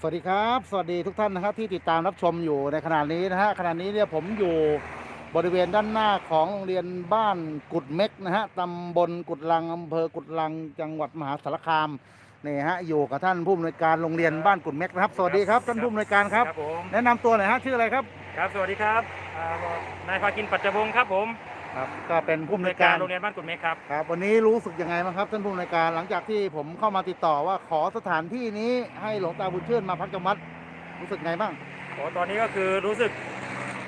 สวัสดีครับ สวัสดีทุกท่านนะครับที่ติดตามรับชมอยู่ในขณะนี้นะฮะขณะนี้เนี่ยผมอยู่บริเวณด้านหน้าของโรงเรียนบ้านกุดเม็กนะฮะตำบลกุดลังอำเภอกุดลังจังหวัดมหาสารคามนี่ฮะอยู่กับท่านผู้อำนวยการโรงเรียนบ้านกุดเม็กนะครับ สวัสดีครับท่านผู้อำนวยการครับ ครับผมแนะนำตัวหน่อยฮะชื่ออะไรครับ ครับ สวัสดีครับอ่านายภากินปัจจวงศ์ครับผม ครับก็เป็นผู้อำนในวยกาการรโรงเรียนบ้านกุดเมฆครับครับ วันนี้รู้สึกยังไงบ้างครับท่านผู้อำนวยการหลังจากที่ผมเข้ามาติดต่อว่าขอสถานที่นี้ให้หลวงตาบุญชื่นมาพักจำวัดรู้สึกไงบ้างโอ้ตอนนี้ก็คือรู้สึก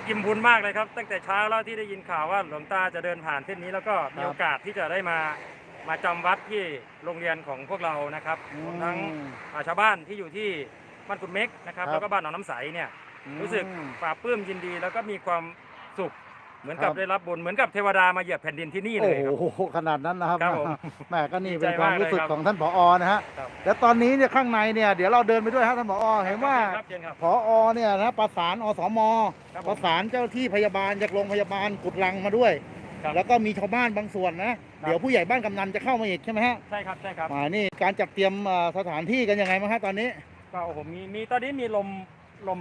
อิ่มบุญมากเลยครับ ตั้งแต่เช้าแล้วที่ได้ยินข่าวว่าหลวงตาจะเดินผ่านเส้นนี้แล้วก็มีครับโอกาสที่จะได้มามาจำวัดที่โรงเรียนของพวกเรานะครับรวมทั้งอืมอ่าชาวบ้านที่อยู่ที่บ้านกุดเมฆนะครับครับ แล้วก็บ้านหนองน้ำใสเนี่ยรู้สึกปลาบปลื้มยินดีแล้วก็มีความสุข เหมือนกับครับได้รับบุญเหมือนกับเทวดามาเหยียบแผ่นดินที่นี่เลยครับ โอ้โหขนาดนั้นนะครับครับผมแหม่ก็นี่ดีใจเป็นความรู้สึกมากเลยครับ ของท่านผอนะฮะครับแล้วตอนนี้เนี่ยข้างในเนี่ยเดี๋ยวเราเดินไปด้วยฮะท่านผอเห็นว่าครับเชิญครับ ผอเนี่ยนะประสานอสมครับผมประสานเจ้าที่พยาบาลจากโรงพยาบาลกุดลังมาด้วย ครับแล้วก็มีชาวบ้านบางส่วนนะเดี๋ยวผู้ใหญ่บ้านกำนันจะเข้ามาอีกใช่ไหมฮะใช่ครับใช่ครับอ่านี่การจัดเตรียมเอ่อสถานที่กันยังไงบ้างฮะตอนนี้ ก็โอ้โหมีมีตอนนี้มีลมลม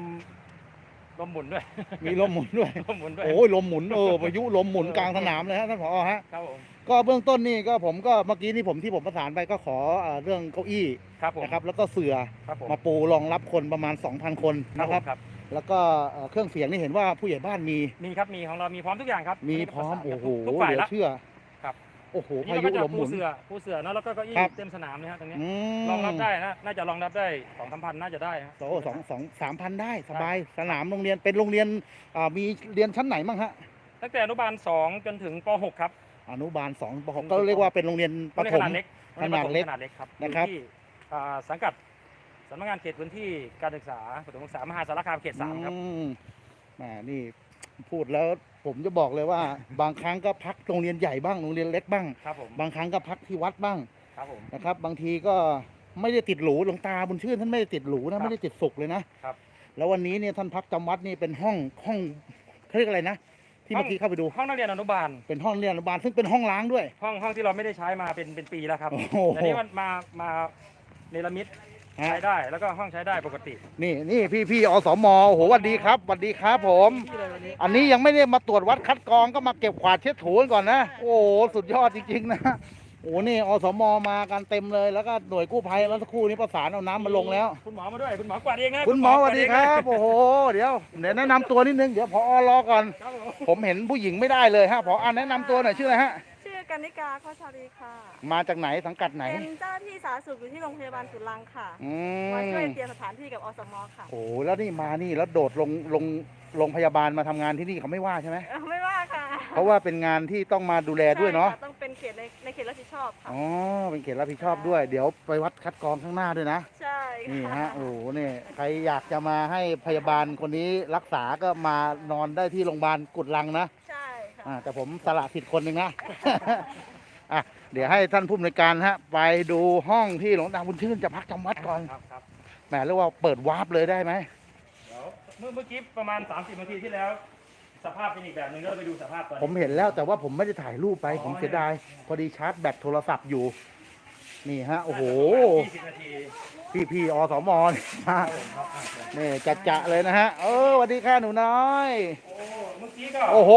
ลมหมุนด้วย มีลมหมุนด้วย ลมหมุนด้วย โอ้ยลมหมุนเออพายุลมหมุนกลางสนามเลยฮะท่านผอฮะ ครับผม ก็เบื้องต้นนี่ก็ผมก็เมื่อกี้นี่ผมที่ผมประสานไปก็ขอเอ่อเรื่องเก้าอี้ครับผม นะครับ แล้วก็เสื่อครับผมมาปูรองรับคนประมาณ 2,000 คนนะครับ ครับ แล้วก็เอ่อเครื่องเสียงนี่เห็นว่าผู้ใหญ่บ้านมี มีครับ มีของเรามีพร้อมทุกอย่างครับมีพร้อมนนี้โอ้โหก็ประสานกับทุกฝ่ายเหลือละเชื่อครับ โอ้โหทีนี้พาเรายุก็จะลมหปูมุนเสือปูเสือเนอะแล้วก็เก้าอี้ครับ เต็มสนามเลยฮะตรงนี้อืมรองรับได้นะน่าจะรองรับได้สองสามพันน่าจะได้ฮะ โอ้สองสองสามพันได้สบายสนามโรงเรียนเป็นโรงเรียนอ่ามีเรียนชั้นไหนบ้างฮะตั้งแต่อนุบาลสองจนถึงปหกครับอนุบาลสองปหกก็เรียกว่าเป็นโรงเรียนปโรงเรียนฐขม นาดเล็กขนาดเล็กขนาดเล็กครับนะครับ อยู่ที่อ่าสังกัดสำนักงานเขตพื้นที่การศึกษาประถมศึกษามหาสารคามเขตสามครับ อืมแหมนี่พูดแล้ว ผมจะบอกเลยว่า บางครั้งก็พักโรงเรียนใหญ่บ้างโรงเรียนเล็กบ้าง ครับผมบางครั้งก็พักที่วัดบ้างครับผม นะครับ บางทีก็ไม่ได้ติดหรูหลวงตาบุญชื่นท่านไม่ได้ติดหรูครันะบไม่ได้ติดสุขเลยนะครับ แล้ววันนี้เนี่ยท่านพักจำวัดนี่เป็นห้องห้องเขาเรียกอะไรนะที่ห้อเมื่งอกี้เข้าไปดูห้องนักเรียนอนุบาล เป็นห้องเรียนอนุบาลซึ่งเป็นห้องล้างด้วย ห้องห้องที่เราไม่ได้ใช้มาเป็นเป็นปีแล้วครับโอ้โห แต่นี้มันมามาเนรมิต ฮะใช้ได้แล้วก็ห้องใช้ได้ปกตินี่นี่พี่พี่อสมโอ้โหสวัสดีครับสวัสดีครับผม ที่เลยวันนี้อันนี้ยังไม่ได้มาตรวจวัดคัดกรองก็มาเก็บขวาดเช็ดถูกันก่อนนะ โอ้โหสุดยอดจริงๆนะโอ้โหนี่อสมมากันเต็มเลยแล้วก็หน่วยกู้ภัยเมื่อสักครู่นี้ประสานเอาน้ำมาลงแล้ว คุณหมอมาด้วยคุณหมอกวาดเองนะคุณหมอสวัสดีคการัเองบโอ้โห เดี๋ยวเดี๋ยวแนะนำตัวนิดนึงเดี๋ยวพอรอก่อน ครับผมผมเห็นผู้หญิงไม่ได้เลยฮะพออะแนะนำตัวหน่อยชื่ออะไรฮะชื่อ กันนิกาข้อชาลีค่ะ มาจากไหนสังกัดไหน เป็นเจ้าหน้าที่สาธารณสุขอยู่ที่โรงพยาบาลสุรังค่ะ อืมาช่วยมเตรียมสถานที่กับอสมค่ะโอ้โหแล้วนี่มานี่แล้วโดดลงลงโรงพยาบาลมาทำงานที่นี่เขาไม่ว่าใช่ไหมเอ่อไม่ว่าค่ะเพราะว่าเป็นงานที่ต้องมาดูแลด้วยเนาะใช่ค่ต้องเป็นเขตในในเขตรับผิดชอบค่ะ อ๋อเป็นเขตรับผิดชอบด้วย เดี๋ยวไปวัดคัดกรองข้างหน้าด้วยนะ ใช่นี่ค่ะฮะโอ้โหนี่ใครอยากจะมาให้พยาบาลคนนี้รักษาก็มานอนได้ที่โรงพยาบาลกุดลังนะใช่ค่ะ อ่าแต่ผมสละสิทธิ์คนหนึ่งนะ อะเดี๋ยวให้ท่านผู้อำนวยการฮะ ไปดูห้องที่หลวงตาบุญชื่นจะพักจำวัดก่อนครับครับแหมเรียกว่าเปิดวาร์ปเลยได้ไหมเดี๋ยวเมื่อเมื่อกี้ประมาณ 30นาทีที่แล้ว สภาพเป็นอีกแบบหนึ่งเดี๋ยวเราไปดูสภาพตอนผมนี้ เห็นแล้วแต่ว่าผมไม่ได้ถ่ายรูปไปอ๋อ ผมเสียดาย พอดีชาร์จแบตโทรศัพท์อยู่ นี่ฮะ โอ้โห20นาที พี่พี่อสมนี่มานี่จัดจะเลยนะฮะ เออสวัสดีค่ะหนูน้อยโอ้เมื่อกี้ก็โอ้โห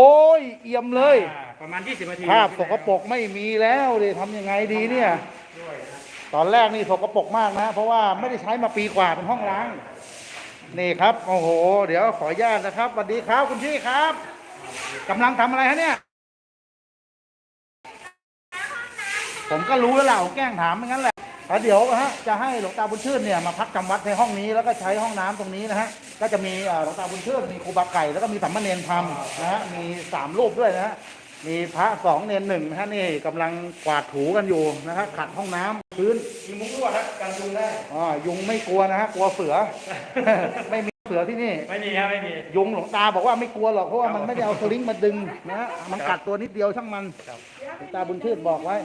เอี่ยมเลย อ่าประมาณ 20นาทีภาพสกปรกไม่มีแล้วเลยทำยังไงดีเนี่ย ด้วยนะตอนแรกนี่สกปรกมากนะ เพราะว่าไม่ได้ใช้มาปีกว่าเป็นห้องล้าง นี่ครับ โอ้โห เดี๋ยวขออนุญาตนะครับสวัสดีครับคุณพี่ครับกำลังทำอะไรฮะเนี่ย ผมก็รู้แล้วล่ะผมแกล้งถามไม่งั้นแหละ แล้วเดี๋ยวฮะจะให้หลวงตาบุญชื่นเนี่ยมาพักจำวัดในห้องนี้แล้วก็ใช้ห้องน้ำตรงนี้นะฮะก็จะมีเอ่อหลวงตาบุญชื่นมีครูบาไก่แล้วก็มีสัมมาเนรธรรมนะฮะมีสามรูปด้วยนะฮะมีพระสองเนรหนึ่งนะฮะนี่กำลังกวาดถูกันอยู่นะฮะขัดห้องน้ำพื้นมีมุ้งลวดครับกันยุงได้อ๋อยุงไม่กลัวนะฮะกลัวเสือไม่มีเสือที่นี่ไม่มีครับไม่มียุงหลวงตาบอกว่าไม่กลัวหรอกเพราะว่ามันไม่ได้เอาสลิงมาดึงนะฮะมันกัดตัวนิดเดียวช่างมันครับหลวงตาบุญชื่นบอกไว้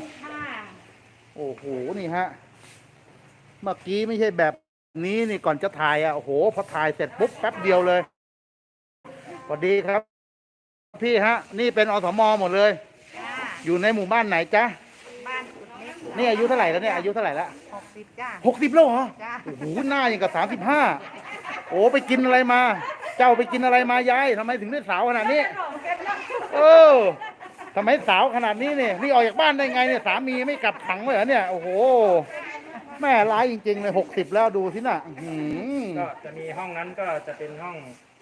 โอ้โหนี่ฮะ เมื่อกี้ไม่ใช่แบบนี้นี่ก่อนจะถ่ายอะโอ้โหพอถ่ายเสร็จปุ๊บแป๊บเดียวเลยสวัสดีครับ พี่ฮะ นี่เป็นอสมหมดเลย จ้าอยู่ในหมู่บ้านไหนจ๊ะบ้านกุดเล็กนี่อายุเท่าไหร่แล้วเนี่ยอายุเท่าไหร่แล้วหกสิบจ้า หกสิบแล้วเหรอจ้าโอ้โหหน้าอย่างกับสามสิบห้าโอ้ไปกินอะไรมา เจ้าไปกินอะไรมายายทำไมถึงได้สาวขนาดนี้ เออทำไมสาวขนาดนี้เนี่ยนี่ออกจากบ้านได้ไงเนี่ยสามีไม่กลับขังเลยเหรอเนี่ยโอ้โห แม่ร้ายจริงๆเลยหกสิบแล้วดูสิน่ะอื้อหือ ก็จะมีห้องนั้นก็จะเป็นห้อง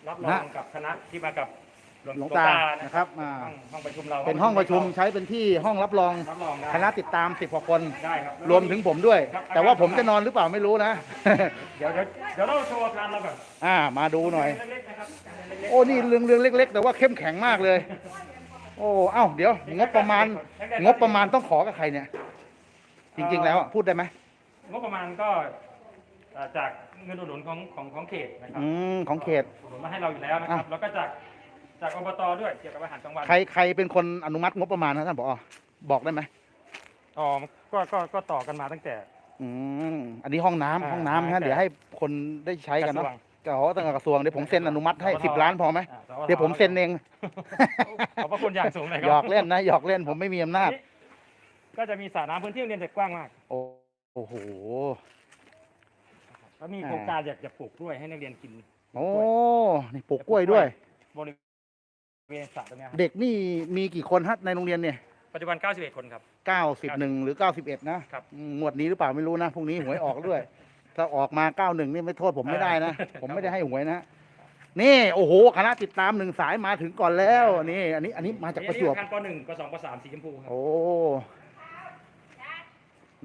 รับรอนะงกับคณะที่มากับหลวงหลวงตาตานะนะคครัรับบอ่าห้องห้องประชุมเราเป็นห้องประชุมใช้เป็นที่ห้องรับรองรับรองได้คณะติดตามสิบกว่าคน ได้ครับ รวมถึงผมด้วย ครับ แต่ว่าผมจะนอนหรือเปล่าไม่รู้นะ เดี๋ยวเดี๋ยวเดี๋ยวเราโชว์อาคารเราก่อนอ่า มาดูหน่อย เล็กๆนะครับเล็กๆโอ้นี่เรื่องเรื่องเล็ก ๆ แต่ว่าเข้มแข็งมากเลย โอ้เอ้าเดี๋ยว งบประมาณ งบประมาณต้องขอกับใครเนี่ย จริงๆแล้วอะพูดได้ไหม งบประมาณก็เอ่อจากเงินอุดหนุนของของของเขตนะครับอืมของเขต อุดหนุนมาให้เราอยู่แล้วนะครับ อะ แล้วก็จากจากอบตด้วยเกี่ยวกับอาหารกลางวันใครใครเป็นคนอนุมัติงบประมาณนะท่านผอบอกได้ไหมอ๋อก็ก็ก็ต่อกันมาตั้งแต่ อืมอันนี้ห้องน้ำอ่าห้องน้ำตั้ฮะงแต่ เดี๋ยวให้คนได้ใช้กันกระเนาะทรวงก็ขอตั้งแต่กระทรวงเดี๋ยวผมเซ็นอนุมัติให้สวทสิบล้านพอไหมอ่าสทเดี๋ยวผมเซ็นเอง ขอบพระคุณอย่างสูงเลยครัหยอกเล่นนะหยอกเล่นผมไม่มีอำนาจ ก็จะมีสระน้ำพื้นที่โรงเรียนจะกว้างมาก โอ้ โอ้โห แล้วมีอ่าโครงการอยากจะปลูกกล้วยให้นักเรียนกินโอ้ นี่ปลูกกล้วยด้วย บริเวณสระตรงเนี้ยครับเด็กนี่มีกี่คนฮะในโรงเรียนเนี่ยปัจจุบัน 91 คนครับ เก้าสิบหนึ่งหรือเก้าสิบเอ็ดนะครับ อืมงวดนี้หรือเปล่าไม่รู้นะพรุ่งนี้หวยออกด้วย ถ้าออกมาเก้าหนึ่งนี่ไม่โทษผมไม่ได้นะอ่าผมไม่ได้ให้หวยนะ นี่โอ้โหคณะติดตามหนึ่งสายมาถึงก่อนแล้วนี่ อันนี้อันนี้มาจากประจวบ อันนี้อาคารป .1 ป .2 ป .3 สีชมพูครับ โอ้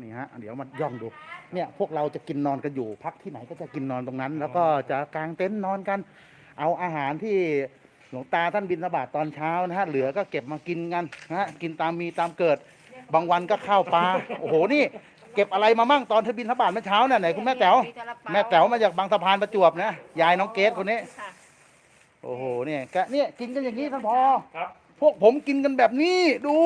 นี่ฮะเดี๋ยวมาย่องดูเนี่ยพวกเราจะกินนอนกันอยู่ พักที่ไหนก็จะกินนอนตรงนั้น แล้วก็จะกางเต็นท์นอนกัน เอาอาหารที่หลวงตาท่านบินสบาตตอนเช้านะฮะเหลือก็เก็บมากินกันนะฮะกินตามมีตามเกิด บางวันก็ข้าวปลาโอ้โหนี่ เก็บอะไรมามั่งตอนท่านบินทบาทเมื่อเช้าเนี่ยไหนคุณแม่แต๋วแม่แต๋วมาจากบางสะพานประจวบนะยายน้องเกดคนนี้ค่ะโอ้โหเนี่ยกะเนี่ยกินกันอย่างนี้ท่านพอ ครับ พวกผมกินกันแบบนี้ดู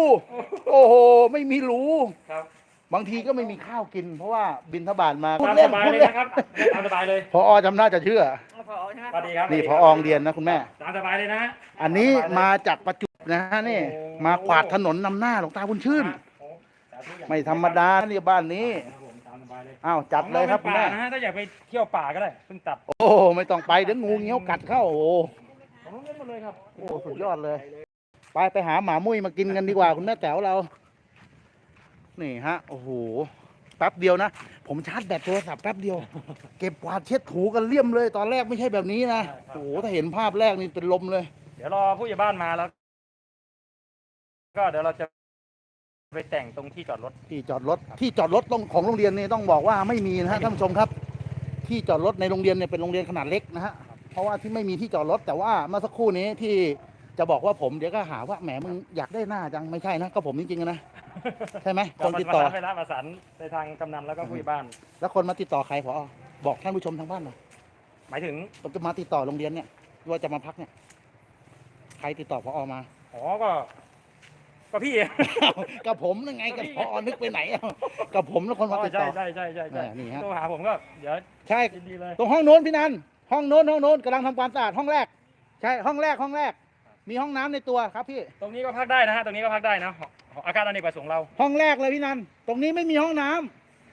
โอ้โห ไม่มีหรูครับ บางทีก็ไม่มีข้าวกิน เพราะว่าบินทบาทมาตามสบายเลยนะครับตามสบายเลยพอจำน่าจะเชื่อพอใช่ไหมสวัสดีครับนี่พอองเรียนนะคุณแม่ตามสบายเลยนะฮะอันนี้มาจากประจุนะฮะนี่โอ้มาขวาดถนนนำหน้าหลวงตาบุญชื่นโอ้สาธุอย่างไม่ธรรมดานะเนี่ยบ้านนี้ครับผมตามสบายเลยอ้าวจัดเลยครับขคุองณเราแม่เป็นป่านะฮะถ้าอยากไปเที่ยวป่าก็ได้เพิ่งตัด โอ้ไม่ต้องไปเดี๋ยวงูเงี้ยวกัดเข้าโอ้ของโรงเรียนหมดเลยครับโอ้สุดยอดเลย ไปไปหาหมามุ้ยมากินกันดีกว่าคุณแม่แต๋วเรา นี่ฮะ โอ้โห แป๊บเดียวนะ ผมชาร์จแบตโทรศัพท์แป๊บเดียว เก็บกวาดเช็ดถูกันเลี่ยมเลย ตอนแรกไม่ใช่แบบนี้นะ โอ้โห ถ้าเห็นภาพแรกนี่เป็นลมเลย เดี๋ยวรอผู้ใหญ่บ้านมาแล้ว ก็เดี๋ยวเราจะไปแต่งตรงที่จอดรถ ที่จอดรถ ที่จอดรถต้องของโรงเรียนนี่ต้องบอกว่าไม่มีนะฮะท่านผู้ชมครับ ที่จอดรถในโรงเรียนเนี่ยเป็นโรงเรียนขนาดเล็กนะฮะ เพราะว่าที่ไม่มีที่จอดรถ แต่ว่าเมื่อสักครู่นี้ที่จะบอกว่าผมเดี๋ยวก็หาว่าแหมมึงอยากได้หน้าจังไม่ใช่นะก็ผมจริงๆนะ ใช่ไหมคนติดต่อประสานไปแล้วประสานไปทางกำนันแล้วก็ผู้ใหญ่บ้าน แล้วคนมาติดต่อใครพอบอกท่านผู้ชมทางบ้านหน่อยหมายถึงผมจะมาติดต่อโรงเรียนเนี่ยว่าจะมาพักเนี่ย ใครติดต่อพอมาอ๋อก็ก็พี่กับผมนั่นไงกับพอนึกไปไหนอะกับผมแล้วคนมาติดใช่ต่อใช่ใช่ใช่ใช่เออนี่ฮะโทรหาผมก็เดี๋ยวใช่ยินดีเลยตรงห้องโน้นพี่นันห้องโน้นห้องโน้นกำลังทำความสะอาดห้องแรก ใช่ห้องแรกห้องแรก มีห้องน้ำในตัวครับพี่ ตรงนี้ก็พักได้นะฮะตรงนี้ก็พักได้นะห อหออาคารอเนกประสงค์เรา ห้องแรกเลยพี่นัน ตรงนี้ไม่มีห้องน้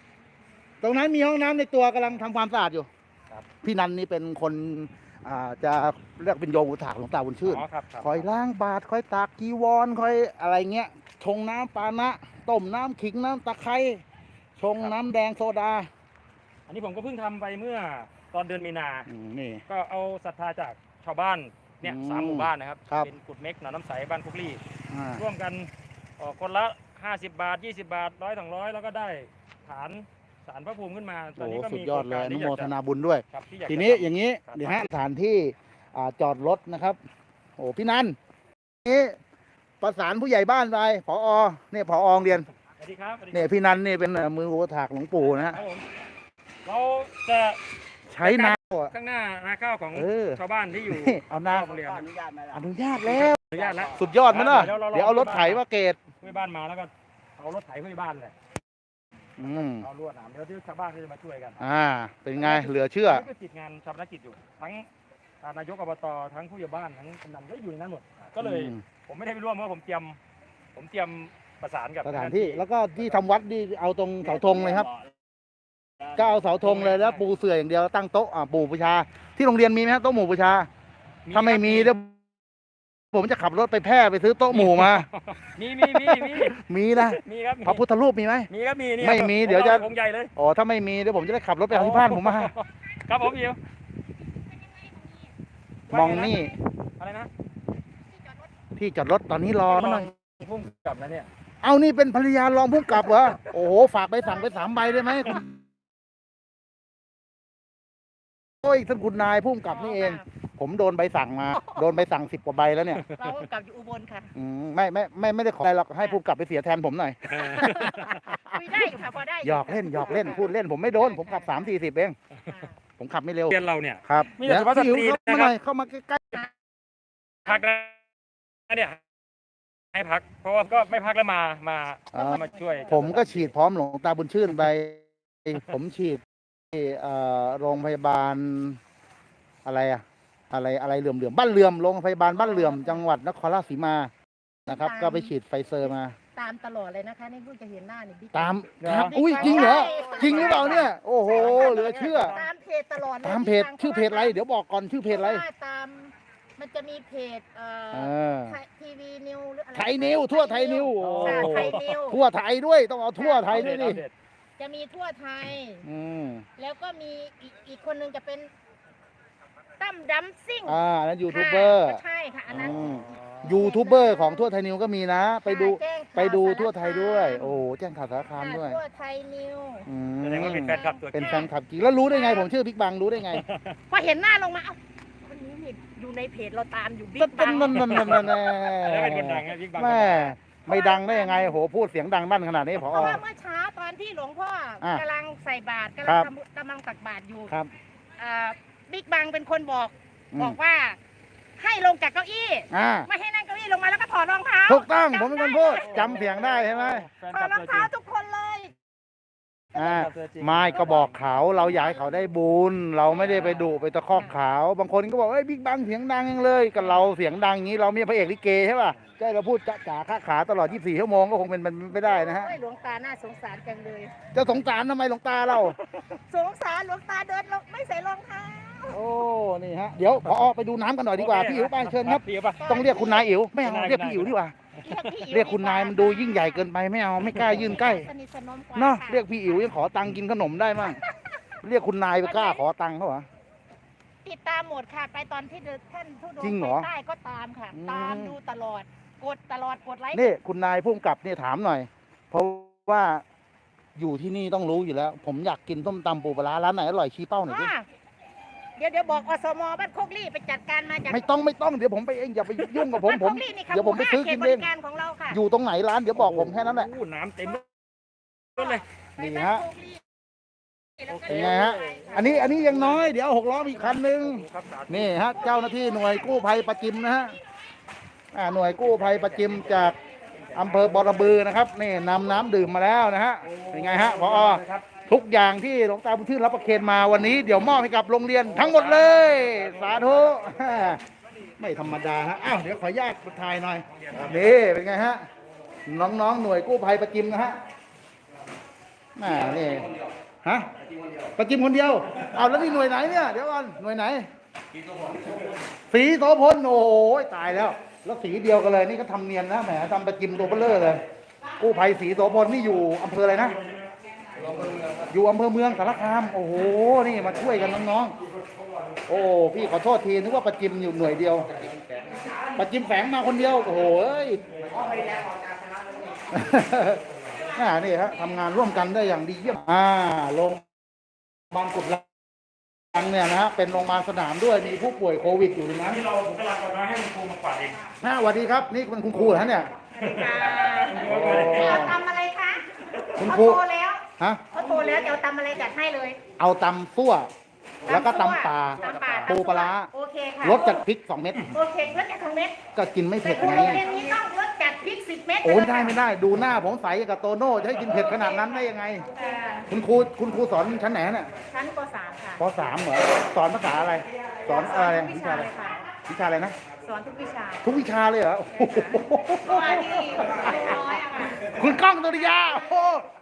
ำตรงนั้นมีห้องน้ำในตัวกำลังทำความสะอาดอยู่ครับ พี่นันนี่เป็นคนอ่าจะเรียกเป็นโยมอุถากหลวงตาบุญชื่น อ๋อครับครับคอยล้างบาตรคอยตากกีวรคอยอะไรเงี้ย ชงน้ำปานะ ต้มน้ำขิงน้ำตะไคร้ชงน้ำแดงโซดาอันนี้ผมก็เพิ่งทำไปเมื่อตอนเดือนมีนา อืมนี่ ก็เอาศรัทธาจากชาวบ้านเนี่ยอืมสามหมู่บ้านนะครับ ครับ เป็นกุดเม็กหนองน้ำใสบ้านคุกลี่ อ่าร่วมกัน ออกคนละ 50 บาท 20 บาทร้อยสองร้อยแล้วก็ได้ฐานสารพระภูมิขึ้นมาตอนโอ้นี้ก็สุดมียอดเลยอโครงนุการโมที่ทอยากนาจะบุญด้วย ครับที่อยากทีจะนี้ทำ อย่างนี้ครับ เดี๋ยวฮะสถานที่อ่าจอดรถนะครับ โอ้พี่นันนี่ประสานผู้ใหญ่บ้านไปผอเนี่ยผอโรงเรียนสวัสดีครับสวัสดีคเนี่ยพี่นันนี่เป็นเอ่อมือโหถากหลวงปู่นะฮะรับผมเราจะ ใช้น้ำอะ ข้างหน้านาข้าวของเออชาวบ้านที่อยู่นี่เอาน้รอบโรงเรียนอนุญาตมาแล้วำอนุญาตแล้ว อนุญาตแล้ว สุดยอดมั้ยเนาะเดี๋ยวเรารอเดี๋ยวเอารถไถมาเกตผู้ใหญ่บ้านมาแล้วก็เอารถไถผู้ใหญ่บ้านเลยอืมเอาลวดหนามเดี๋ยวที่ชาวบ้านก็จะมาช่วยกัน อ่า เป็นไงเหลือเชื่อนี่ก็ติดงานชาปนกิจอยู่ ทั้งนายกอบตทั้งผู้ใหญ่บ้านทั้งกำนันก็อยู่ในนั้นหมด ก็เลยอืมผมไม่ได้ไปร่วมเพราะผมเตรียม ผมเตรียมประสานกับสถานที่ แล้วก็ที่ทำวัดนี่เอาตรงเสาธงเลยครับ ก็เอาเสาธงเลยแล้วปูเสื่ออย่างเดียวตั้งโต๊ะอ่าปูบูชา ที่โรงเรียนมีไหมครับโต๊ะหมู่บูชา ถ้าไม่มีเดี๋ยวผมจะขับรถไปแพร่ไปซื้อโต๊ะหมู่มา มีมีมีมีมีนะมีครับมีพระพุทธรูปมีไหม มีครับมีนี่ไม่มีเดี๋ยวจะองค์ใหญ่เลยอ๋อถ้าไม่มีเดี๋ยวผมจะได้ขับรถไปเอาที่บ้านผมมา ครับผมอิวมองนี่อะไรนะที่จอดรถตอนนี้รอมาหน่อยพุ่งกลับนะเนี่ยเอานี่เป็นภรรยารองผู้กำกับเหรอโอ้โหฝากไปสั่งไปสามใบได้ไหม โอ้ยท่านคุณนายผู้กำกับนี่เอง ผมโดนใบสั่งมา โดนใบสั่งสิบกว่าใบแล้วเนี่ยเรากลับอยู่อุบลค่ะอืมไม่ไม่ไม่ไม่ได้ขออะไรหรอกให้ผู้กำกับไปเสียแทนผมหน่อยคุยได้อยู่ค่ะพอได้หยอกเล่นหยอกเล่นพูดเล่นผมไม่โดนผมขับสามสี่สิบเองผมขับไม่เร็วเรียนเราเนี่ยครับมีแต่เดี๋ยวสุภาพสพี่ตรีอิ๋วเข้ามานะครับหน่อยเข้ามาใกล้พักนะเนี่ยให้พัก เพราะว่าก็ไม่พักแล้วมามาๆอ่ามาช่วย ผมก็ฉีดพร้อมหลวงตาบุญชื่นไป ผมฉีด ที่เอ่อโรงพยาบาลอะไรอะอะไรอะไรเหลื่อมเหลื่อมบ้านเหลื่อมโรงพยาบาลบ้านเหลื่อมจังหวัดนครราชสีมานะครับ ก็ไปฉีดไฟเซอร์มา ตามตลอดเลยนะคะนี่พูดจะเห็นหน้านี่บิ๊กตามครับอุ้ยจริงเหรอจริงหรือเปล่าเนี่ย โอ้โหเหลือเชื่อ ตามเพจตลอดลยตามเพจบิ๊กชื่อเพจอะไรเดี๋ยวบอกก่อนชื่อเพจอะไรพาว่าตามมันจะมีเพจเอ่เอออทีวีนิวหรืออะไรไทยนิวทั่วไทยนิวโอ้ค่ะโหไทยนิวทั่วไทยด้วยต้องเอาทั่วไทยด้วยดิ จะมีทั่วไทย อืมแล้วก็มีอีกอีกคนหนึงจะเป็นตั้มดัมซิ่งอ่าอันนั้นยูทูบเบอร์ใช่ค่ะอันนั้นอืมยูทูบเบอร์ของทั่วไทยนิวก็มีนะ ไปดูแจ้งข่าวไปดูสารทั่วไทยด้วยคามโอ้แจ้งข่าวสารคามด้วย ทั่วไทยนิว อืมแสดงว่าเป็นแฟนคลับตัวจริงเป็นแฟนคลับจริงแล้วรู้ได้ไง ผมชื่อบิ๊กบังรู้ได้ไงพอเห็นหน้าลงมาเอ้าคนนี้นี่อยู่ในเพจเราตามอยู่บิ๊นั่กนบังนั่นนั่นนั่นนั่นแล้วเป็นคนดังนะบิ๊กบังแม่ ไม่ดังได้ยังไงโหพูดเสียงดังบ้านขนาดนี้พอ เพราะว่าเมื่อเช้าตอนที่หลวงพ่ออะกำลังใส่บาตรกำคลัรังบทำกำลังตักบาตรอยู่ครับ อ่าบิ๊กบังเป็นคนบอกอืบอมกว่า ให้ลงจากเก้าอี้ อ่าไม่ให้นั่งเก้าอี้ลงมาแล้วก็ถอดรองเท้าถูกต้องผมจำเป็นคนได้พูดจำเสียงได้ใช่ไหมแฟนถคอลัดบรองตัวจริเท้างทุกคนเลย อ่าแฟนคลับตัวจริงไม่ก็บอกเขาเราอยากให้เขาได้บุญ เราไม่ได้ไปดุไปตะคอกเขาบางคนก็บอกเอ้ยบิ๊กบังเสียงดังจังเลยกับเราเสียงดังอย่างนี้ เราไม่ใช่พระเอกลิเกใช่ป่ะใช่เราพูดจะจ๋าค้าขาตลอด 24 ชั่วโมงก็คงเป็นมันไม่ได้นะฮะโอ้ยหลวงตาน่าสงสารจังเลย จะสงสารทำไมหลวงตาเรา สงสารหลวงตาเดินลงไม่ใส่รองเท้าโอ้นี่ฮะเดี๋ยวพอไปดูน้ำกันหน่อยดีกว่าพี่อิ๋วไปเชิญครับพี่อิ๋วป่ะต้องเรียกคุณนายอิ๋วไม่เอาคุณนายเรียกพี่อิ๋วดีกว่า เรียกพี่อิ๋วเรียกคุณนายมันดูยิ่งใหญ่เกินไปไม่เอาไม่กล้ายื่นใกล้สนิทสนมกว่าเนาะค่เรียกพี่อิ๋วยังขอตังค์กินขนมได้มั่งเรียกคุณนายไปกล้าขอตังค์เขาเหรอ ติดตามหมดค่ะ ไปตอนที่เดินท่านทุดงจริงเหรไปอใต้ก็ตามค่ะอืมตามดูตลอด กดตลอดกดไลค์ นี่คุณนายพุ่มกับเนี่ยถามหน่อย เพราะว่าอยู่ที่นี่ต้องรู้อยู่แล้ว ผมอยากกินส้มตำปูปลาร้าร้านไหนอร่อยชี้เป้าหน่อยดิ อ่า เดี๋ยวเดี๋ยวบอกอสมบ้านโคกลี่ไปจัดการมาจากไม่ต้องไม่ต้องเดี๋ยวผมไปเองอย่าไปยุ่งกับผมผมบ้านโคกลี่นี่ค่ะเดี๋ยวผมไปซื้อกินหเอมู่งห้าขตบริการของเราค่ะอยู่ตรงไหนร้านเดี๋ยวบอกผมแค่นั้นแหละ โอ้น้ำเต็มรถเลยนี่ฮะเป็นไงฮะอันนี้อันนี้ยังน้อยเดี๋ยวหกล้อมีกคันหนึ่งครับสาธุนี่ฮะเจ้าหน้าที่หน่วยกู้ภัยประจิมนะฮะอ่าหน่วยกู้ภัยประจิมจากอำเภอบอระบือนะครับนี่นำน้ำดื่มมาแล้วนะฮะเป็นไงฮะพอ ทุกอย่างที่หลวงตาบุญชื่นรับประเคนมาวันนี้เดี๋ยวมอบให้กับโรงเรียนทั้งหมดเลย สาธุไม่ธรรมดาฮะอ้าวเดี๋ยวขออนุญาตถ่ายหน่อยนี่เป็นไงฮะน้องๆหน่วยกู้ภัยประจิมนะฮะน่านี่ฮะประจิมคนเดียวเอาแล้วนี่หน่วยไหนเนี่ยเดี๋ยวก่อนหน่วยไหน สีโสพลโอ้โหตายแล้ว แล้วสีเดียวกันเลยนี่ก็ทำเนียนนะแหมทำประจิมตัวเบลเลอร์เลยกู้ภัยสีโสพลนี่อยู่อำเภออะไรนะ อยู่อำเภอเมืองสารคาม โอ้โห นี่มาช่วยกันน้องๆ โอ้พี่ขอโทษทีนึกว่าประจิมอยู่หน่วยเดียว ประจิมแฝงมาคนเดียว โอ้โหเอ้ยน่านี่ฮะทำงานร่วมกันได้อย่างดีเยี่ยม อ่าโรงพยาบาลกุดลังเนี่ยนะฮะเป็นโรงพยาบาลสนามด้วยมีผู้ป่วยโควิดอยู่ในนั้นที่เราบุคลากรมาให้คุณครูมาฝากเองนะสวัสดีครับ นี่เป็นคุณครูเหรอฮะเนี่ยโอ้เอาตำอะไรคะคุณเขาครูโทรแล้ว ฮะ เขาโทรแล้วจะเอาตำอะไรจัดให้เลยเอาตำซั่ว แล้วก็ตำปลา ตำปลาปูปลาร้า โอเคค่ะรสจัดพริกสองเม็ด โอเครสจัดของเม็ดก็กินไม่แต่เผ็ดโรงไงเรียนนี้ต้องรสจัดพริกสิบเม็ดโอ้ยได้ไม่ได้ ดูหน้าผมใสกับโตโน่จะให้กินเผ็ดขนาดนั้นได้ยังไงอ่าคุณครูคุณครูสอนชั้นไหนเนี่ยชั้นปสามค่ะปสามเหรอ สอนภาษาอะไร สอนอะไรวิวิชาชาอะไรเลยค่ะ วิชาอะไรนะ สสอนทุกวิชา ทุกวิชาเลยเหรอโอ้โหเพราะว่าที่น้อยอะค่ะคุณก้องตุริยาโอ้โห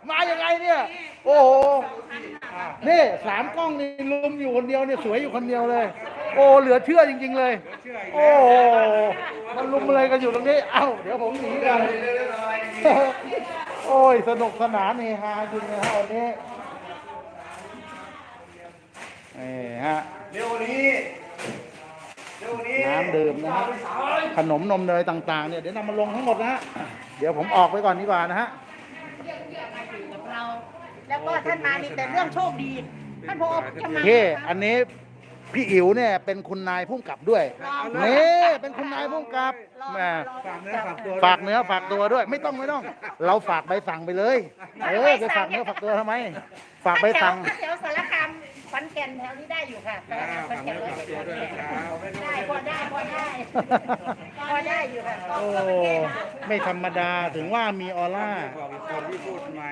มายังไงเนี่ย โอ้โห นี่สามกล้องนี่ลุมอยู่คนเดียวเนี่ยสวยอยู่คนเดียวเลย โอ้เหลือเชื่อจริง ๆ เลย โอ้โหมันลุมอะไรกันอยู่ตรงนี้ เอ้าเดี๋ยวผมหนีกัน โอ้ยสนุกสนานเฮฮาจริงนะฮะวันนี้นี่ฮะ เร็วนี้เร็ว นี้น้ำดื่มนะฮะขนมนมเนยต่างๆเนี่ยเดี๋ยวนำมาลงทั้งหมดนะฮะเดี๋ยวผมออกไปก่อนดีกว่านะฮะกับเรา แล้วก็ท่านมามีแต่เรื่องโชคดีท่านพอจะมาเท่อันนี้พี่อิ๋วเนี่ยเป็นคุณนายผู้กำกับด้วยนี่เป็นคุณนายผู้กำกับแหมฝากเนื้อฝากตัวฝากเนื้อฝากตัวด้วย ไม่ต้องไม่ต้อง เราฝากใบสั่งไปเลย เออจะฝากเนื้อฝากตัวทำไม ฝากใบสั่งถ้าแถวสารคาม ขอนแก่นแถวนี้ได้อยู่ค่ะสารคามขอนแก่นเลยได้พอได้พอได้พอได้อยู่ค่ะโอ้ ไม่ธรรมดาถึงว่ามีออร่า บอกอีกคนที่พูดไม่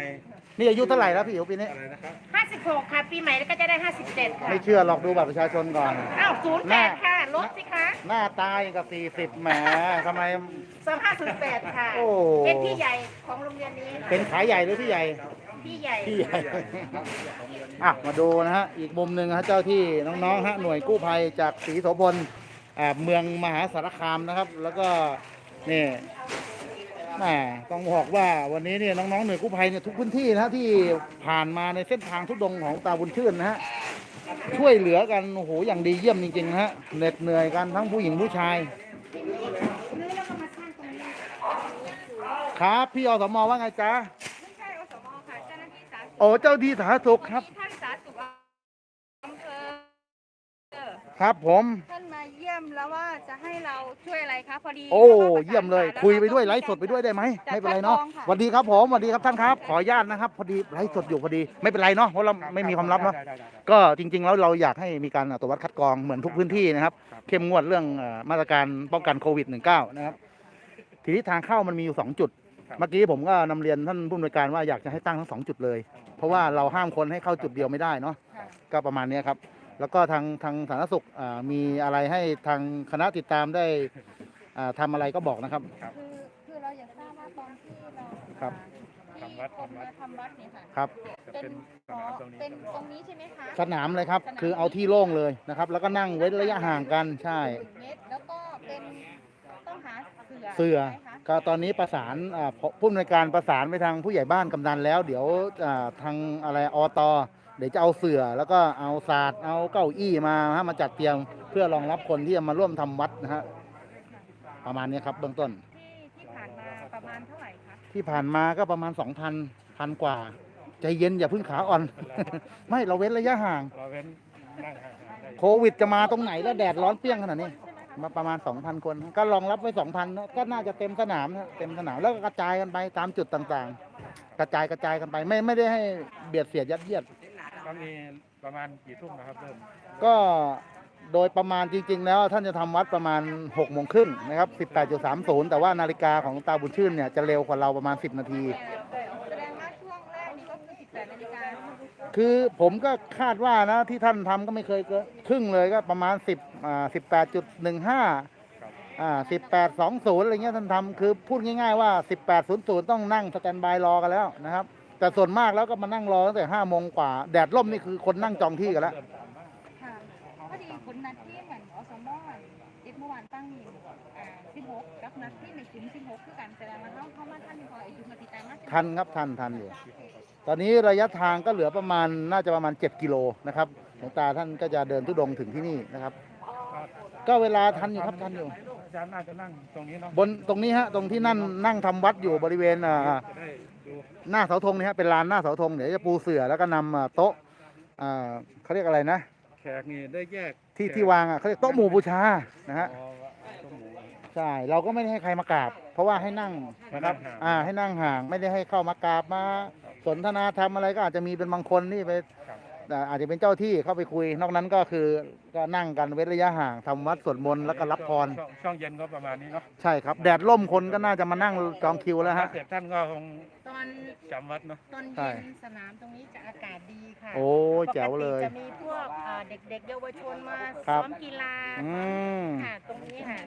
นี่อายุเท่าไหร่แล้วพี่อิ๋วปีนี้ อะไรนะครับห้าสิบหกค่ะ ปีใหม่แล้วก็จะได้ห้าสิบเจ็ดค่ะไม่เชื่อหรอกดูบัตรประชาชนก่อน อ้าวศูนย์แปดค่ะลดสิคะหน้าตายงกับสี่สิบแหมทำไม สองห้าศูนย์แปดค่ะ โอ้ เป็นพี่ใหญ่ของโรงเรียนนี้เป็นขายใหญ่หรือพี่ใหญ่ พี่ใหญ่พี่ใหญ่อะมาดูนะฮะอีกมุมหนึ่งนะฮะเจ้าที่น้องๆฮะหน่วยกู้ภัยจากศรีโสพลอ่าเมืองมหาสารคามนะครับ แล้วก็นี่แหมต้องบอกว่าวันนี้เนี่ยน้องๆหน่วยกู้ภัยเนี่ยทุกพื้นที่นะฮะที่ผ่านมาในเส้นทางทุดงค์ของตาบุญชื่นนะฮะช่วยเหลือกันโอ้โหอย่างดีเยี่ยมจริงๆนะฮะเหน็ดเหนื่อยกันทั้งผู้หญิงผู้ชาย ครับ พี่อสมว่าไงจ๊ะ โอ้เจ้าที่สาธารณสุขครับที่ท่านสาธารณสุขอำเภอเออครับ ผม ท่านมาเยี่ยมแล้วว่าจะให้เราช่วยอะไรคะพอดีโอ้ราก็ประสานเยี่ยมเลยงาคุยไปด้วยแล้ไลก็ฟ์สดไปด้วยได้ไหมจัไม่เป็นไรเนาะคัดกองค่สวัสดีครับผมสวัสดีครับท่านครับ ขออนุญาตนะครับ พอดีไลฟ์สดอยู่พอดีไม่เป็นไรเนาะเพราะเราไม่มีความลับเนาะ ก็จริง ๆ แล้วเราอยากให้มีการตรวจวัดคัดกรองเหมือนทุกพื้นที่นะครับ เข้มงวดเรื่องเอ่อมาตรการป้องกันโควิด -19 นะครับ ทีนี้ทางเข้ามันมีอยู่สอ งจุดเมื่อกี้ผมก็นำเรียนท่านผู้อำนวยการว่าอยากจะให้ตั้งทั้งสองจุดเลย เพราะว่าเราห้ามคนให้เข้าจุดเดียวไม่ได้เนาะค่ะ ก็ประมาณเนี้ยครับ แล้วก็ทางทางสาธารณสุขอ่ามีอะไรให้ทางคณะติดตามได้อ่าทำอะไรก็บอกนะครับ คือคือเราอยากทราบว่าตอนที่เราครับที่คนมาทำวัดเนี่ยค่ะครับเป็นอ๋อเป็นตรงนี้ใช่ไหมคะสนามเลยครับ คือเอาที่โล่งเลยนะครับ แล้วก็นั่งเว้นระยะห่างกันใช่ หนึ่งเมตรแล้วก็เป็นต้องหา เสือเสือใช่ไหมคะก็ตอนนี้ประสานอ่าผู้อำนวยการประสานไปทางผู้ใหญ่บ้านกำนันแล้ว เดี๋ยวอ่าทางอะไรอตเดี๋ยวจะเอาเสือแล้วก็เอาศาสตร์เอาเก้าอี้มาฮะมาจัดเตรียมเพื่อรองรับคนที่จะมาร่วมทำวัดนะฮะประมาณนี้ครับเบื้องต้นที่ที่ผ่านมาประมาณเท่าไหร่คะที่ผ่านมาก็ประมาณ2,000พันกว่า ใจเย็นอย่าเพึ่งขาอ่อน ไม่เราเว้นระยะห่างเราเว้นนั่งห่างๆได้โควิดจะมาตรงไหนแล้วแดดร้อนเปรี้ยงขนาดนี้ มาประมาณ 2,000 คน ก็รองรับไว้ 2,000นะก็น่าจะเต็มสนามนะเต็มสนามแล้วก็กระจายกันไปตามจุดต่างๆ กระจายกระจายกันไป ไม่ไม่ได้ให้เบียดเสียดยัดเยียด ก็มีประมาณกี่ทุ่มนะครับเริ่มก็โดยประมาณจริง ๆ แล้วท่านจะทำวัดประมาณ6โมงครึ่งนะครับ 18.30 แต่ว่านาฬิกาของหลวงตาบุญชื่นเนี่ยจะเร็วกว่าเราประมาณ 10 นาที แสดงว่าช่วงแรกนี่ก็คือ 18นาฬิกา คือผมก็คาดว่านะที่ท่านทำก็ไม่เคยเกินครึ่งเลยก็ประมาณ10อ่า18.15อ่า18.20อะไรเงี้ยท่านทำคือพูดง่ายๆว่า18.00ต้องนั่งสแตนบายรอกันแล้วนะครับ แต่ส่วนมากแล้วก็มานั่งรอตั้งแต่5โมงกว่า แดดร่มนี่คือคนนั่งจองที่กันแล้ว ค่ะพอดีคนนัดที่เหมือนอสมเอ็ดเมื่อวานตั้งมีอ่า16กับนัดที่ในกลุ่ม16คือกันแสดงว่าเขาเข้ามาท่านมีพออายุมาติดตามมาทันครับทันทันอยู่ ตอนนี้ระยะทางก็เหลือประมาณน่าจะประมาณ 7 กิโลนะครับหลวงตาท่านก็จะเดินทุดงค์ถึงที่นี่นะครับ ก็เวลาทันอยู่ครับทันอยู่ อาจารย์น่าจะนั่งตรงนี้เนาะบนตรงนี้ฮะตรงที่นั่นนั่งทำวัดอยู่บริเวณอ่าจะได้ดูหน้าเสาธงนี่ฮะเป็นลานหน้าเสาธงเดี๋ยวจะปูเสื่อแล้วก็นำอ่าโต๊ะอ่าเขาเรียกอะไรนะแขกนี่ได้แยกที่แขกที่วางอะเขาเรียกโต๊ะหมู่บูชานะฮะ อ๋อต้มหมู ใช่เราก็ไม่ได้ให้ใครมากราบ เพราะว่าให้นั่งนะครับ ให้นั่งห่าง อ่าให้นั่งห่างไม่ได้ให้เข้ามากราบมา สนทนาทำอะไรก็อาจจะมีเป็นบางคนที่ไปครับอ่าอาจจะเป็นเจ้าที่เข้าไปคุย นอกนั้นก็คือก็นั่งกันเว้นระยะห่างทำวัดสวดมนต์แล้วก็รับพรช่วงช่วงเย็นก็ประมาณนี้เนาะใช่ครับ แดดล่มคนก็น่าจะมานั่งจองคิวแล้วฮะ เสร็จท่านก็คงตอนจำวัดเนาะ ตอนใช่ เย็นสนามตรงนี้จะอากาศดีค่ะโอ้แจ๋วเลย ปกติจะมีพวกเอ่อเด็กๆเยาวชนมาครับซ้อมกีฬาอืม ค่ะตรงนี้ค่ะ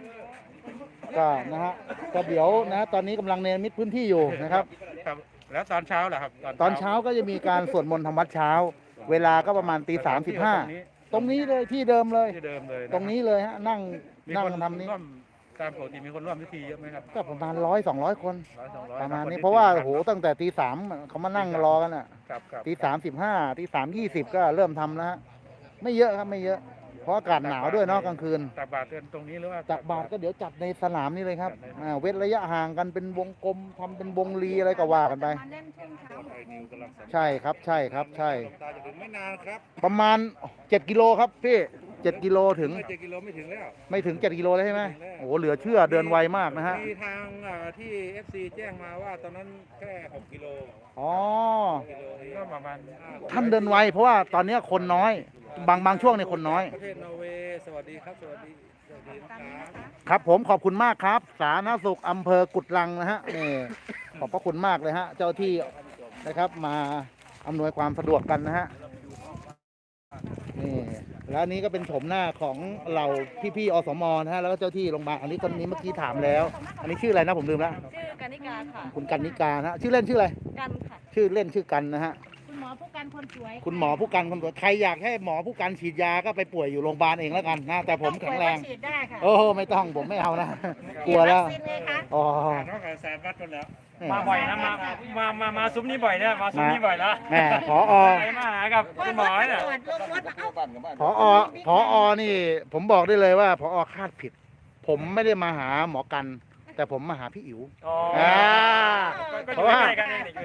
ก็นะฮะก็เดี๋ยวนะ ตอนนี้กำลังเนรมิตพื้นที่อยู่นะครับ ครับ แล้วตอนเช้าล่ะครับตอนเช้าก็จะมีการสวดมนต์ทำวัดเช้า เวลาก็ประมาณตีสามสิบห้าตรงนี้ตรงนี้เลยที่เดิมเลย ที่เดิมเลยะตรงนี้เลยฮะนั่งมีนั่งคนทำนี้ร่วมตามปกติมีคนร่วมพิธีเยอะไหมครับก็ประมาณร้อยสองร้อยคน ร้อยสองร้อยประมาณคนี้ที่เพราะว่าตื่โอ้โหตั้งแต่ตีสามเขามานั่งรอกันอะ ครับครับ ตีสามสิบห้าตีสามยี่สิบก็เริ่มทำแล้วฮะไม่เยอะครับ ไม่เยอะเพ ราะอากาศหนาวด้วยเนาะกลางคืนตักบาตรกันตรงนี้หรือว่าตักบาตรก็เดี๋ยวจัดในสนามนี่เลยครับจัดในอ่าเว้นระยะห่างกันเป็นวงกลมทำเป็นวงรีอะไรก็ว่ากันไป มาเล่นช่วงเช้าไอ้นิวกำลังสัมภาษณ์ใช่ครับใช่ครับใช่ หลวงตาจะถึงไม่นานครับประมาณ 7 กิโลครับพี่7กิโลถึงไม่เจ็ดกิโลไม่ถึงแล้ว ไม่ถึง 7 กิโลเลยใช่ไหมไม่ถึงแล้วโอ้โหเหลือเชื่อเดินไวมากนะฮะมีทางอ่าที่ FC แจ้งมาว่าตอนนั้นแค่6กิโลอ๋อกิโลนี้ก็ประมาณท่านเดินไวเพราะว่าตอนนี้คนน้อย บางบางช่วงเนี่ยคนน้อย ประเทศนอร์เวย์ สวัสดีครับ สวัสดี สวัสดีนะครับครับผมขอบคุณมากครับ สาธารณสุขอำเภอกุดลังนะฮะนี่ขอบพระคุณมากเลยฮะ เจ้าที่นะครับมาอำนวยความสะดวกกันนะฮะนี่แล้วอันนี้ก็เป็นโฉมหน้าของเหล่าพี่ๆอสมนะฮะแล้วก็เจ้าที่โรงพยาบาลอันนี้คนนี้เมื่อกี้ถามแล้ว อันนี้ชื่ออะไรนะผมลืมแล้วชื่อกนิกาค่ะ คุณกันนิกานะฮะชื่อเล่นชื่ออะไร กันค่ะ ชื่อเล่นชื่อกันนะฮะคุณหม อผู้การคนสวยคุณหมอผู้กันคนสวยใครอยากให้หมอผู้กันฉีดยาก็ไปป่วยอยู่โรงพยาบาลเองแล้วกันนะแต่ผมแข็งแรง ฉีดได้ค่ะโอ้โหไม่ต้องผมไม่เอานะ กลัวแล้ว ฉีดวัคซีนไงคะอ๋อนอกจากแซมวัดกันแล้วมาบ่อยนะมามามามาซุ้มนี้บ่อยเนี่ยมาซุ้มนี้บ่อยแล้วแหม่พออไปมาหากับคุณหมอเนี่ย ตรวจลงรถมาเอาพออพออนี่ ผมบอกได้เลยว่าพออคาดผิด ผมไม่ได้มาหาหมอกัน แต่ผมมาหาพี่อิ๋วอ๋ออ่า ก็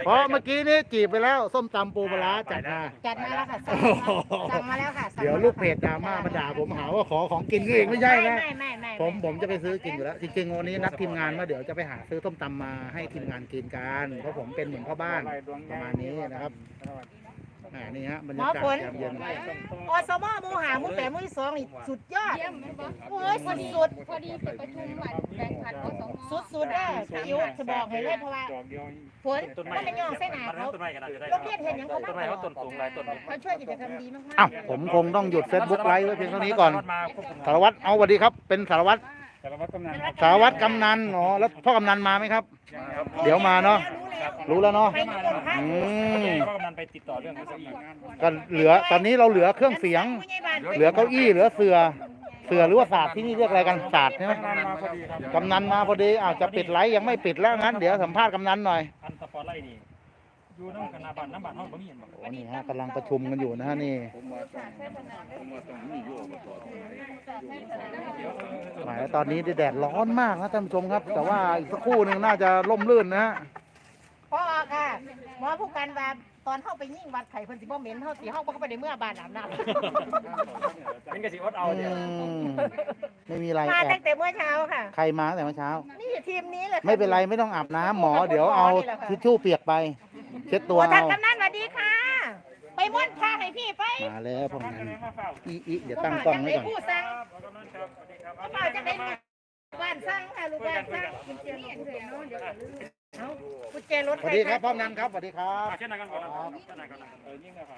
เพราะเมื่อกี้นี่จีบไปแล้วส้มตำปูปลาร้าจัดมา จัดมาแล้วค่ะสั่งโอ้โหสั่งมาแล้วค่ะสั่งเดี๋ยวลูกเพจดราม่ามาด่าผมหาว่าขอของกินก็เองไม่ใช่นะไม่ไม่ไม่ผมผมจะไปซื้อกินอยู่แล้วจริงๆวันนี้นัดทีมงานว่าเดี๋ยวจะไปหาซื้อส้มตำมาให้ทีมงานกินกันเพราะผมเป็นเหมือนพ่อบ้านประมาณนี้นะครับ อ่านี่ฮะบรรยากาศยามเย็นอสมหมูหาหมูแต่หมูที่สองนี่สุดยอด เยี่ยมไหมบอกโอ้ยสุดพอดีไปประชุมหวัดแบ่งผัดอสมสุดสุดๆเด้อพี่อิ๋วจะบอกให้เลยเพราะว่าดอกเดียวฝนมันเป็นยองเส้นหนาเขาต้นไม้กันนะจะได้โรงเรียนเห็นหยังเขาต้นไม้เขาต้นสูงหลายต้นเขาช่วยกิจกรรมดีมากๆอ้าวผมคงต้องหยุดเฟซบุ๊กไลฟ์ไว้เพียงเท่านี้ก่อนมาควบคุมสารวัตรเอาสวัสดีครับ เป็นสารวัตร สารวัตรกำนันสารวัตรกำนันอ๋อแล้วพ่อกำนันมาไหมครับเดี๋ยวมาเนาะ รู้แล้วเนาะ ไปทุกคนค่ะอืมก็กำนันไปติดต่อเรื่องเก้าอี้ก็เหลือตอนนี้เราเหลือเครื่องเสียงเหลือเก้าอี้เหลือเสือเสือหรือว่าศาสตร์ที่นี่เรียกอะไรกันศาสตร์ใช่ไหมกำนันมาพอดีครับกำนันมาพอดีอาจจะปิดไลฟ์ยังไม่ปิดแล้วงั้น เดี๋ยวสัมภาษณ์กำนันหน่อย อันสปอร์ตไลท์นี่ อยู่น้ำคณะบันน้ำบันห้องบ่มีเห็นบ่โอ้นี่ฮะกำลังประชุมกันอยู่นะฮะนี่หมายตอนนี้แดดร้อนมากนะท่านผู้ชมครับ แต่ว่าอีกสักครู่หนึ่งน่าจะร่มรื่นนะฮะพ่อค่ะหมอผู้การว่าตอนเข้าไปยิ่งวัดไข่เพิ่นสิบ่เหม็นเฮาสิเฮาบ่เข้าไปในเมื่อบ้านอาบน้เป็นกระสีอดเอาอืเนี่ยมไม่มีอะไรำมาแอตั้บงแต่เมื่อเช้าค่ะ ใครมาตั้งแต่เมื่อเช้า นี่ทีมนี้เลยค่ะ ไม่เป็นไรไม่ต้องอาบน้ำหมอเดี๋ยวเอาทิชชู่เปียกไป เช็ดตัวโอ้ท่านเอากำนันสวัสดีค่ะ ไปม่วนพาให้พี่ไปมาแล้วพวกนั้นอีอีเดี๋ยวตั้งกล้องไว้ก่อน ผู้สั่งผู้เป่าจะได้บ้านสั่งค่ะลูกบ้านสั่งคุณเจียนเลยเนาะเดี๋ยวเอากุญแจรถสใควัรสดีครับคะพ่อนันครับสวัสดีครับเช่นนั้นกันก่อนนะเช่นนั้นกัน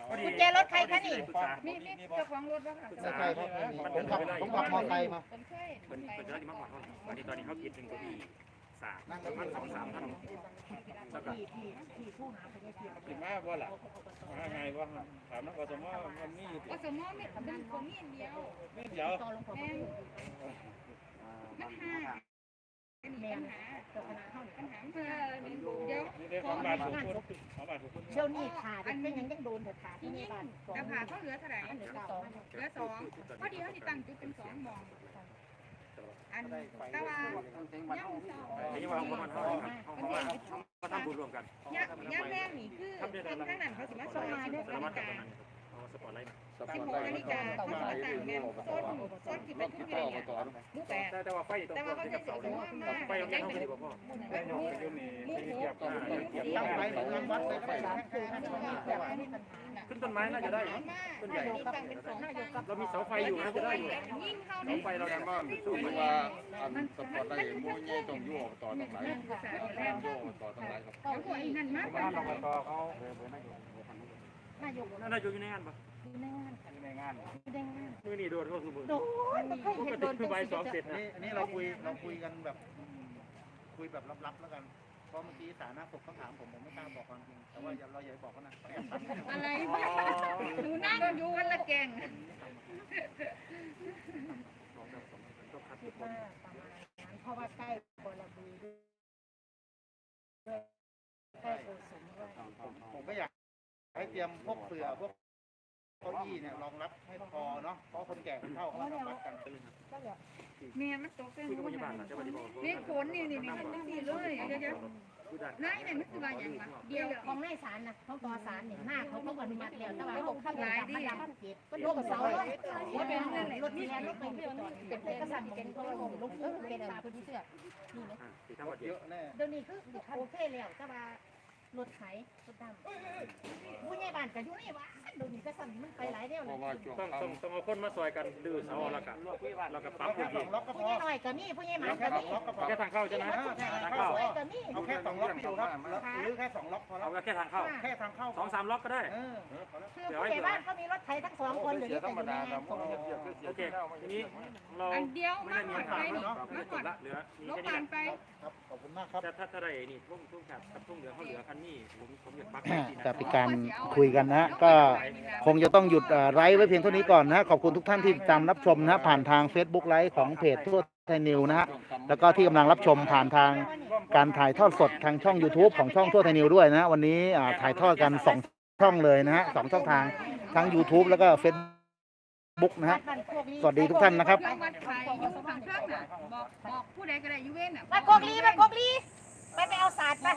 พอดีกุญแจรถใครคะนี่มีมีเจ้าของรถป่ะคะไม่ใช่ครับผมขับผมขับมอเตอร์ไซค์มาผมเคย เป็นเป็นเรื่องที่มากกว่าเขาวันนี้ตอนนี้เขาคิดถึงเก้าอี้สามประมาณสองสามท่านแล้วก็ถึงแม้ว่าล่ะว่าไงว่าถามนักกสมว่ามันมีอยู่อสมไม่เป็นคนนี้เดียวนิดเดียวแม่มันหาปัญหาปัญหาเออเดี๋ยวนี่ได้ของบาทถูกคุณของบาทถูกคุณเดี๋ยวนี้ขาดเป็นยังยังโดนเถอะขาดที่นี่บ้านสองราคาเขาเหลือเท่าไหร่เหลือสองเหลือสองพอดีเขาติตั้งจุดเป็นสองมอง อันตะวันย่ำเสาอันนี้ว่าเขามาทำเขามาเขาทำบุญรวมกัน ย่ำย่ำแรกนี่คือทางทางนั้นเขาสิมาซอยมาด้วยกัน สปอร์ตไลท์สิบหกนาฬิกาเขามาต่างกันต้นต้นที่เป็นทุเรียนเนี่ยหมู่แปดแต่แต่ว่าไฟต้องแต่ว่าเขาที่จะกับเสียเสาสเนี่ยมมาไฟโรงเรียนเขาดีกว่าพ่อหมู่อยู่นี่หมู่ที่หเกียกบก็เกียบตั้งไฟเหมือนงานวัดเลยก็ได้นะขึ้นต้นไม้น่าจะได้ต้นใหญ่มีตั้งเป็นสองตั้งเรามีเสาไฟอยู่น่าจะได้อยู่ยิ่งเข้าเสาไฟเราดังบ้างคือว่าอันสปอร์ตได้มูใหญ่ต้องอยู่อบตตรงไหนอยู่อบตตรงไหนครับเขาพวกนั่นมากบ้านเราก็เขา นายกน่าจะอยู่ในงานปะอยู่ในงานอยู่ในงานอยู่ในงานมือนี่โดนก็คือมือโดนไม่เคยปเห็กนโดตินคือใบสองเสร็จอันนะนี้อันนี้เราคุยเราคุยกันแบบอืมคุยแบบลับๆแล้วกันเพราะเมื่อกี้สาธารณสุขเขาถามผมผมไม่กล้าบอกความจริงแต่ว่าอย่าเราอย่าไปบอกเขานะเขาแอบฟังอะไรบ้างหนูนั่งอยู่กันละแกงคิดว่าประมาณนั้นเพราะว่าใกล้บรบือด้วยใกล้โอสมด้วย ผมก็อยาก ให้เตรียมพวกเสือพวกเก้าอี้เนี่ยรองรับให้พอเนาะเพราะคนแก่คนเฒ่าเขามาทำวัดกันก็แบบเมียมันตกเป็นคุยหูกับพยาบาลมันะเจ้าปฏิบัตินี่ขนนี่นี่นี่มันนี่เลยเดี๋ยวเดี๋ยวคือดันนายเนี่ยมันคือว่าอย่างวะเดี๋เดียยววของนายสารนะของต่อสารเนี่ยมากเขาก็อนุมัติแล้วแต่ว่าเขาขั้นหลายดิขั้นเจ็ดก็ลงเสาเลยว่าเป็นเรื่องรถที่แล้วรถไปเรื่องเป็นเอกสารเป็นเขาลงลงพื้นเป็นตามพื้นที่เสื้อนี่นะสีทั้งหมดเยอะแน่เดี๋ยวนี้คือโอเคแล้วแต่ว่า รถไถรถดำผู้ใหญ่บ้านก็อยู่นี่วะ เดี๋ยวนี้ก็สั่งมันไปหลายเดียวเพเลราะยว่าช่วงต้องต้องต้องเอาคนมาซอยกันดื้อเสาแล้วก็แล้วก็ปั๊เอามแค่พื้นสที่องล็อกก็พผู้อ ใหญ่หน่อยก็มีผู้ใหญ่หมาเอาก็แค่สมีองล็อกก็พอแค่ทางเข้าใช่ไหมทางทางเข้าเข้าก็มีเอาแค่สองล็อกอยู่ครับหรือแค่สองล็อกพอแล้เอาวแค่ทางเข้าแค่ทางเข้าสองสามล็อกก็ได้ เออพอแล้วคือผู้ใหญ่บ้านก็มีรถไถทั้งสองคนเดี๋ยวนี้แต่อยู่ในงานส่งโอเคทีนี้เราอันเดียวไม่มาได้มีก่อนคำไปถามนี่เนาะมาไม่ได้จก่อบนละเหลือมีลบแค่นี้ปานไปครับขอบคุณมากครับ ถ้าถ้าถ้าได้นี่ทุ่งทุ่งกับกับทุ่งเหลือเขาเหลือคันนี้ผมผมอยากปักจะเป็นการคุยกันนะฮะก็คงจะต้องหยุดไลฟ์ไว้เพียงเท่านี้ก่อนนะฮะขอบคุณทุกท่านที่ติดตามรับชมนะฮะผ่านทาง Facebook ไลฟ์ของเพจทั่วไทยนิวนะฮะแล้วก็ที่กำลังรับชมผ่านทางการถ่ายทอดสดทางช่อง YouTube ของช่องทั่วไทยนิวด้วยนะฮะวันนี้อ่าถ่ายทอดกันสองช่องเลยนะฮะสองช่องทางทั้ง YouTube แล้วก็ Facebook นะฮะ สวัสดีทุกท่านนะครับ วัดไข่อยู่ข้างเครื่องน่ะบอกบอกผู้ใดก็ได้อยูเว้นน่ะ มากกลีมากกลีไปไปเอาศาสตร์ไป